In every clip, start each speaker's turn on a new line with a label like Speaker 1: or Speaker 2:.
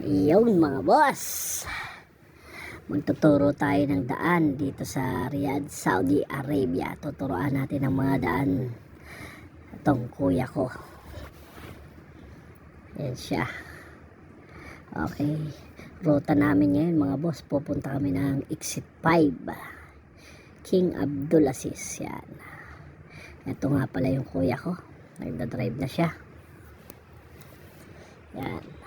Speaker 1: Yun mga boss. Magtuturo tayo ng daan dito sa Riyadh, Saudi Arabia. Tuturoan natin ang mga daan. Itong kuya ko. Yan siya. Okay. Ruta namin ngayon mga boss. Pupunta kami ng Exit 5. King Abdulaziz. Yan. Ito nga pala yung kuya ko. Nagdadrive na siya. Yan.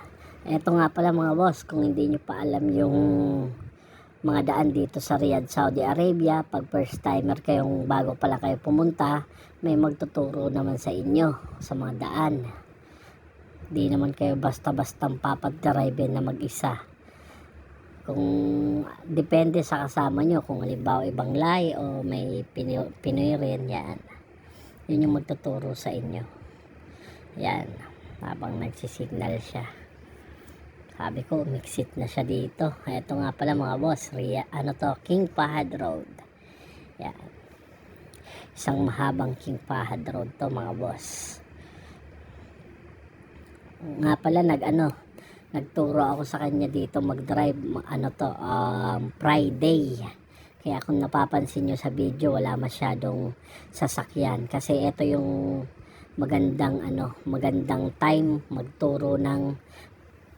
Speaker 1: Ito nga pala mga boss, kung hindi nyo pa alam yung mga daan dito sa Riyadh, Saudi Arabia, pag first timer kayong bago pala kayo pumunta, may magtuturo naman sa inyo sa mga daan. Di naman kayo basta-bastang papadrive na mag-isa. Kung depende sa kasama nyo, kung halimbawa ibang lahi o may Pinoy, Pinoy rin, yan. Yun yung magtuturo sa inyo. Yan, habang nagsisignal siya. Sabi ko, mixit na siya dito. Ito nga pala mga boss, Ria, ano to, King Fahad Road. Yan. Isang mahabang King Fahad Road to mga boss. Nga pala nag ano, nagturo ako sa kanya dito mag-drive ma- ano to, um, Friday. Kaya kung napapansin nyo sa video, wala masyadong sasakyan. Kasi ito yung magandang ano, magandang time magturo ng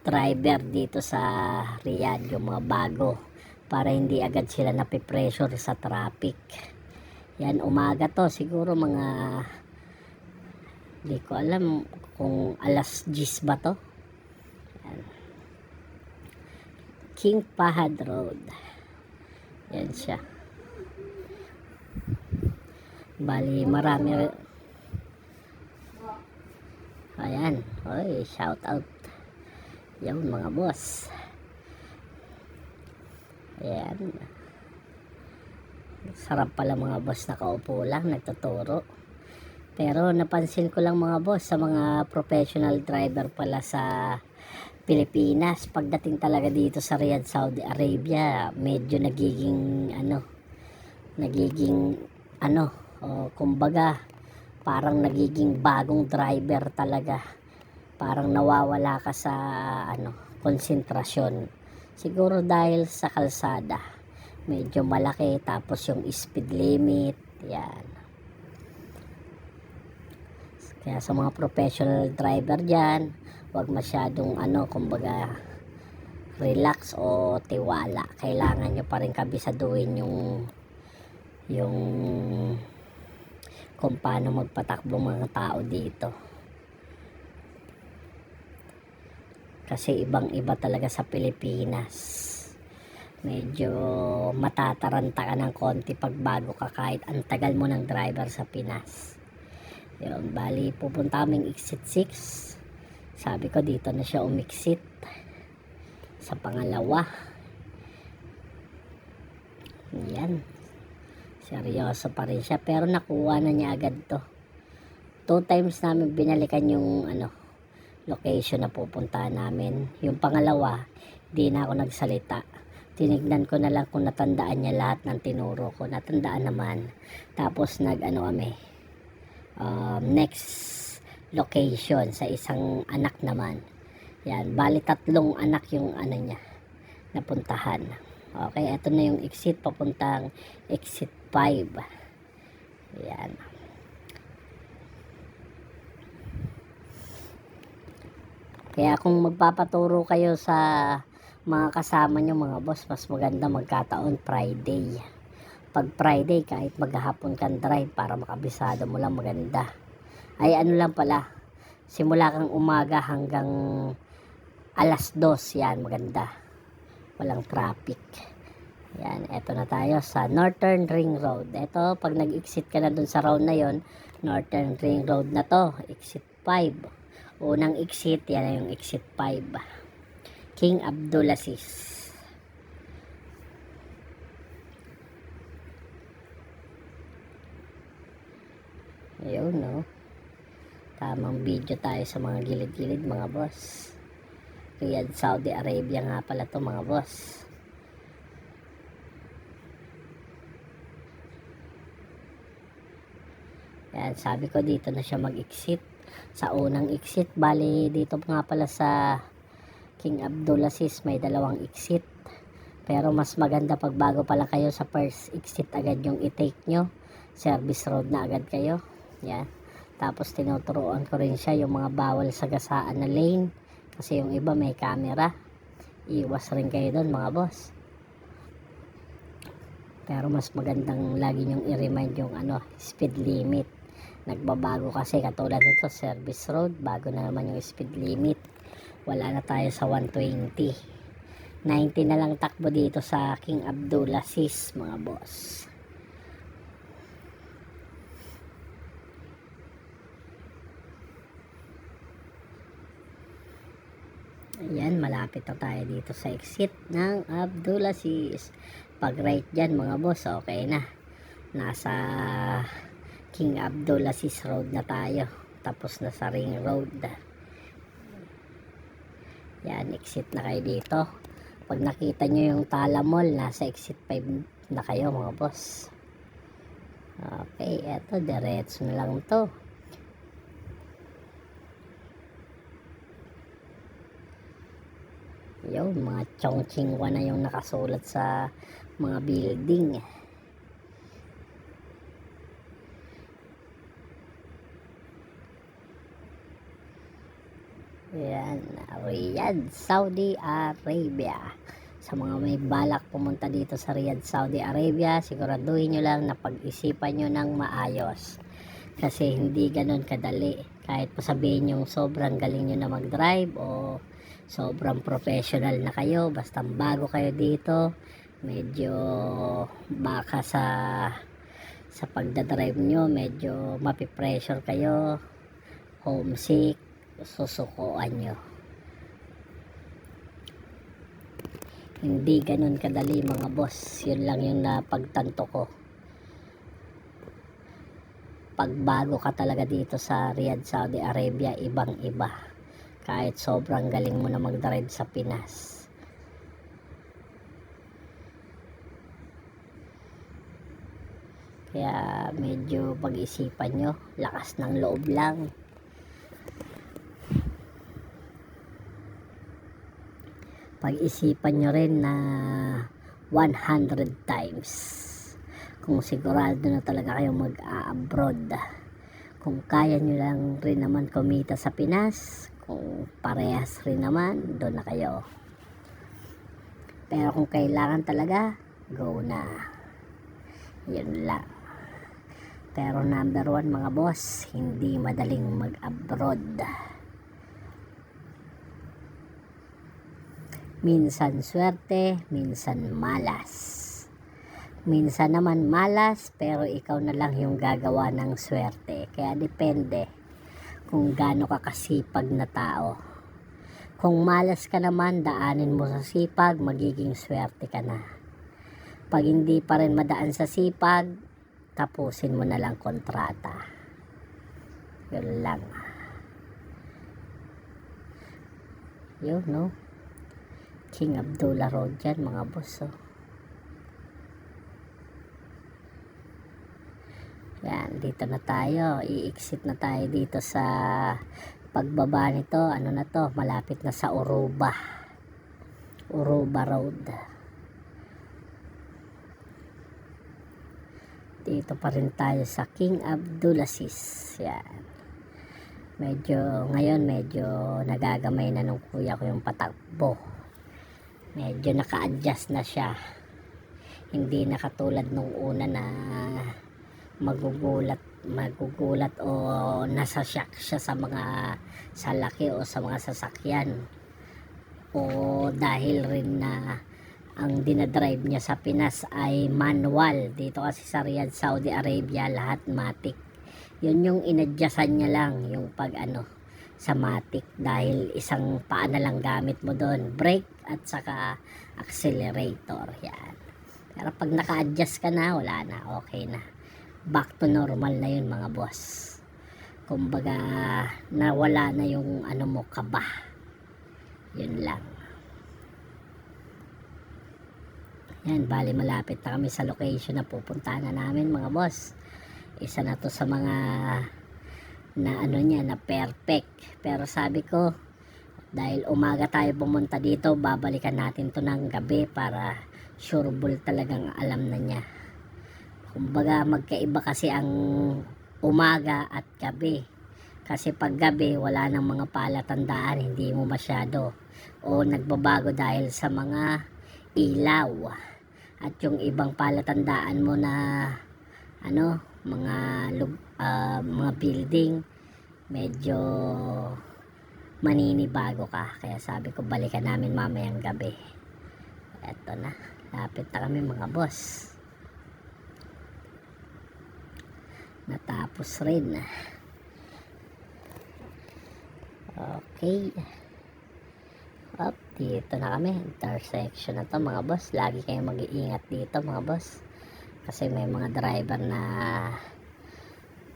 Speaker 1: driver dito sa Riyadh, yung mga bago para hindi agad sila napipressure sa traffic. Yan, umaga to, siguro mga hindi ko alam kung alas 10 ba to. Yan. King Fahad Road. Yan siya. Bali, marami Ayan. Oy, shout out. Yan mga boss. Ayan. Sarap pala mga boss nakaupo lang, nagtuturo. Pero napansin ko lang mga boss sa mga professional driver pala sa Pilipinas. Pagdating talaga dito sa Riyadh, Saudi Arabia, medyo nagiging ano, nagiging ano, o, kumbaga, parang nagiging bagong driver talaga parang nawawala ka sa ano konsentrasyon. Siguro dahil sa kalsada. Medyo malaki tapos yung speed limit yan. Kaya sa mga professional driver dyan wag masyadong ano kumbaga relax o tiwala. Kailangan nyo pa rin kabisaduhin yung yung kung paano magpatakbo mga tao dito. Kasi ibang iba talaga sa Pilipinas. Medyo matataranta ka ng konti pag bago ka kahit ang tagal mo ng driver sa Pinas. Yun, bali pupunta kaming exit 6. Sabi ko dito na siya umixit. Sa pangalawa. Yan seryoso pa rin siya pero nakuha na niya agad to two times namin binalikan yung ano location na pupuntahan namin. Yung pangalawa di na ako nagsalita. Tinignan ko na lang kung natandaan niya lahat ng tinuro ko. Natandaan naman. Tapos nag ano kami um, next location sa isang anak naman. Yan bali tatlong anak yung ano niya napuntahan. Okay, ito na yung exit papuntang exit 5. Ayan. Kaya kung magpapaturo kayo sa mga kasama nyo mga boss, mas maganda magkataon Friday. Pag Friday, kahit maghapon kang drive para makabisado mo lang maganda. Ay ano lang pala, simula kang umaga hanggang alas 2 yan maganda walang traffic. Yan, eto na tayo sa Northern Ring Road. Ito, pag nag-exit ka na dun sa road na yon, Northern Ring Road na to, exit 5. Unang exit, yan na yung exit 5. King Abdulaziz. Ayun, no? Tamang video tayo sa mga gilid-gilid, mga boss. Riyadh, Saudi Arabia nga pala to mga boss. Yan, sabi ko dito na siya mag-exit. Sa unang exit, bali dito nga pala sa King Abdulaziz may dalawang exit. Pero mas maganda pag bago pala kayo sa first exit agad yung i-take nyo. Service road na agad kayo. Yan. Tapos tinuturuan ko rin siya yung mga bawal sa gasaan na lane. Kasi yung iba may camera. Iwas rin kayo doon mga boss. Pero mas magandang lagi nyong i-remind yung ano, speed limit. Nagbabago kasi katulad nito service road, bago na naman yung speed limit. Wala na tayo sa 120. 90 na lang takbo dito sa King Abdulaziz mga boss. Ayan, malapit na tayo dito sa exit ng Abdulaziz. Pag right dyan mga boss, okay na. Nasa King Abdulaziz Road na tayo. Tapos na sa Ring Road. Yan, exit na kayo dito. Pag nakita nyo yung Tala Mall, nasa exit 5 na kayo mga boss. Okay, eto, diretso na lang to. Yun, mga chongchingwa na yung nakasulat sa mga building. Yan, Riyadh, Saudi Arabia. Sa mga may balak pumunta dito sa Riyadh, Saudi Arabia, siguraduhin nyo lang na pag-isipan nyo ng maayos. Kasi hindi ganun kadali. Kahit pa sabihin yung sobrang galing nyo na mag-drive o sobrang professional na kayo, basta bago kayo dito, medyo baka sa sa pagdadrive nyo, medyo mapipressure kayo, homesick, susukuan nyo. Hindi ganun kadali mga boss. Yun lang yung napagtanto ko. Pag bago ka talaga dito sa Riyadh, Saudi Arabia, ibang iba. Kahit sobrang galing mo na mag-drive sa Pinas. Kaya medyo pag-isipan nyo, lakas ng loob lang. Pag-isipan nyo rin na 100 times. Kung sigurado na talaga kayo mag-abroad kung kaya nyo lang rin naman kumita sa Pinas kung parehas rin naman doon na kayo. Pero kung kailangan talaga go na. Yun lang. Pero number one mga boss hindi madaling mag-abroad Minsan swerte, minsan malas. Minsan naman malas, pero ikaw na lang yung gagawa ng swerte. Kaya depende kung gaano ka kasipag na tao. Kung malas ka naman, daanin mo sa sipag, magiging swerte ka na. Pag hindi pa rin madaan sa sipag, tapusin mo na lang kontrata. Yun lang. Yun, no? King Abdullah Road yan mga boss oh. yan dito na tayo. I-exit na tayo dito sa pagbaba nito. Ano na to? Malapit na sa Uruba. Uruba Road. Dito pa rin tayo sa King Abdulaziz yan. Medyo ngayon medyo nagagamay na nung kuya ko yung patakbo medyo naka-adjust na siya. Hindi na katulad nung una na magugulat magugulat o nasa shock siya sa mga salaki o sa mga sasakyan. O dahil rin na ang dinadrive niya sa Pinas ay manual. Dito kasi sa Riyadh, Saudi Arabia lahat matic yun yung inadjustan niya lang yung pag ano sa matic dahil isang paa na lang gamit mo doon brake at saka accelerator yan. Pero pag naka-adjust ka na wala na okay na. Back to normal na yun mga boss. Kumbaga nawala na yung ano mo kaba. Yun lang. Yan bali malapit na kami sa location na pupuntahan na namin mga boss. Isa na to sa mga na ano niya na perfect pero sabi ko Dahil umaga tayo pumunta dito, babalikan natin to ng gabi para sureball talagang alam na niya. Kumbaga magkaiba kasi ang umaga at gabi. Kasi pag gabi, wala nang mga palatandaan, hindi mo masyado. O nagbabago dahil sa mga ilaw. At yung ibang palatandaan mo na ano, mga ah, mga building medyo maninibago ka. Kaya sabi ko balikan namin mamayang gabi. Eto na, lapit na kami mga boss. Natapos rin. Okay. Up, dito na kami. Intersection na to mga boss. Lagi kayong mag-iingat dito mga boss. Kasi may mga driver na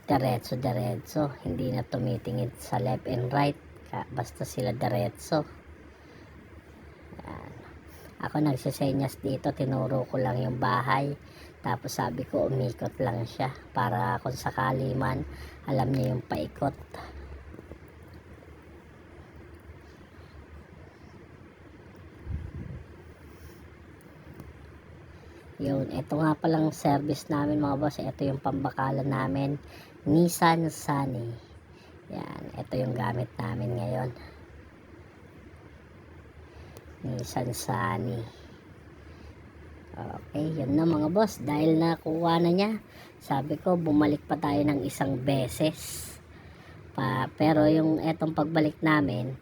Speaker 1: diretso-diretso. Hindi na tumitingin sa left and right. Basta sila diretso. Yan. Ako nagsisenyas dito. Tinuro ko lang yung bahay. Tapos sabi ko umikot lang siya. Para kung sakali man, alam niya yung paikot. Yun, ito nga palang service namin mga boss. Ito yung pambakalan namin. Nissan Sunny. Yan, ito yung gamit namin ngayon. Nissan Sunny. Okay, yun na mga boss. Dahil nakuha na niya, sabi ko bumalik pa tayo ng isang beses. Pa, pero yung etong pagbalik namin,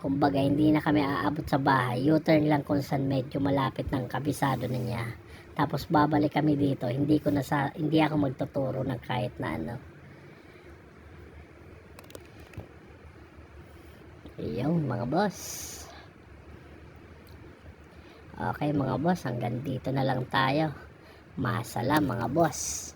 Speaker 1: kumbaga hindi na kami aabot sa bahay. U-turn lang kung saan medyo malapit ng kabisado na niya. Tapos babalik kami dito. Hindi ko na sa hindi ako magtuturo ng kahit na ano. Yung mga boss. Okay mga boss, hanggang dito na lang tayo. Masala mga boss.